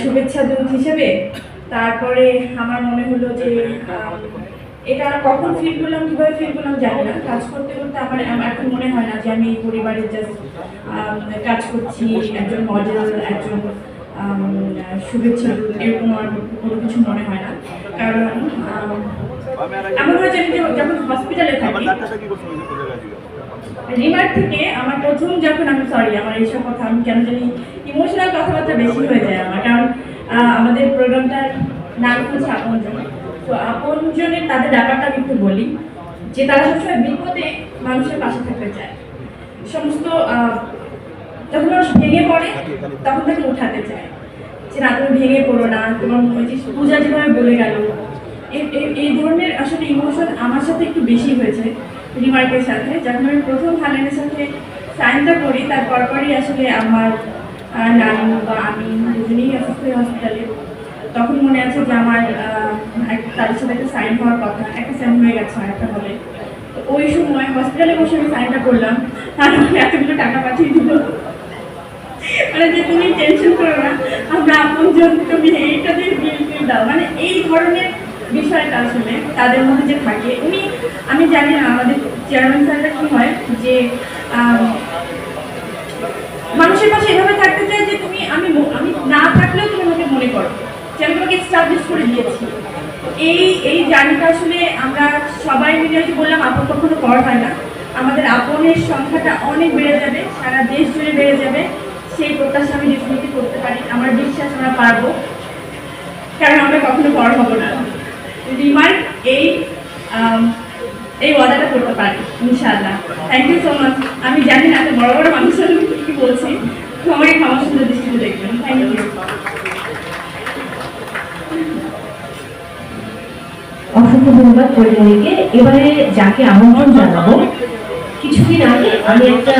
শুভেচ্ছা দূত হিসেবে। তারপরে আমার মনে হলো যে এটা কখন ফিল করলাম কীভাবে ফিল করলাম জানি না। কাজ করতে করতে আমার এখন মনে হয় না যে আমি এই পরিবারের জাস্ট কাজ করছি একজন মডেল একজন শুভেচ্ছা দূত এরকম আমার কোনো কিছু মনে হয় না। কারণ এমন হয় যে আমি যখন হসপিটালে থাকি রিমার থেকে আমার প্রথম যখন আমি সরি আমার এইসব কথা আমি কেন জানি ইমোশনাল কথাবার্তা বেশি হয়ে যায়। আমাদের প্রোগ্রামটার নাম হচ্ছে আপনজন। তো আপনজনের, তাদের ব্যাপারটা আমি একটু বলি, যে তারা সবসময় বিপদে মানুষের পাশে থাকতে চায়। সমস্ত যখন মানুষ ভেঙে পড়ে, তখন তাকে উঠাতে চায়। যে না, তুমি ভেঙে পড়ো না, তোমার পূজা যেভাবে বলে গেল এই- ধরনের আসলে ইমোশন আমার সাথে একটু বেশি হয়েছে রিমার্কের সাথে। যখন আমি প্রথম হালেনের সাথে সাইনটা করি তার পরপরই আসলে আমার নানু বা আমি দুজনেই অসুস্থ হয়ে হসপিটালে তখন মনে আছে যে আমার তাদের সাথে একটা সাইন হওয়ার কথা, একটা সাইন হয়ে গেছে আরেকটা হলে তো ওই সময় হসপিটালে বসে আমি সাইনটা করলাম তার এতগুলো টাকা পাঠিয়ে দিল। মানে যে তুমি টেনশন করো না, আমরা আপন জন তুমি এইটা দিয়ে বিল দিয়ে দাও। মানে এই ধরনের বিষয়টা আসলে তাদের মধ্যে যে থাকে। উনি, আমি জানি না আমাদের চেয়ারম্যান স্যাররা কি হয়, যে এভাবে থাকতে যে তুমি, আমি আমি না থাকলেও তুমি আমাকে মনে করো। যে আমি তোমাকে এস্টাবলিশ করে দিয়েছি। এই এই জার্নিটা আসলে আমরা সবাই মিলে যে বললাম, আপন কখনো পর হয় না। আমাদের আপনের সংখ্যাটা অনেক বেড়ে যাবে, সারা দেশ জুড়ে বেড়ে যাবে। সেই প্রত্যাশা আমি ডেফিনেটলি করতে পারি। আমার বিশ্বাস আমরা পারব। কারণ আমরা কখনো পর হব না। রিমার্ক এই এই ওয়াদাটা করতে পারি, ইনশাআল্লাহ। থ্যাংক ইউ সো মাচ আমি জানি না বড় বড় মানুষের অসংখ্য ধন্যবাদ পরিচালিকে এবারে যাকে আমন্ত্রণ জানাব, কিছুদিন আগে আমি একটা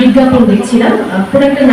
বিজ্ঞাপন দেখছিলাম কোনো একটা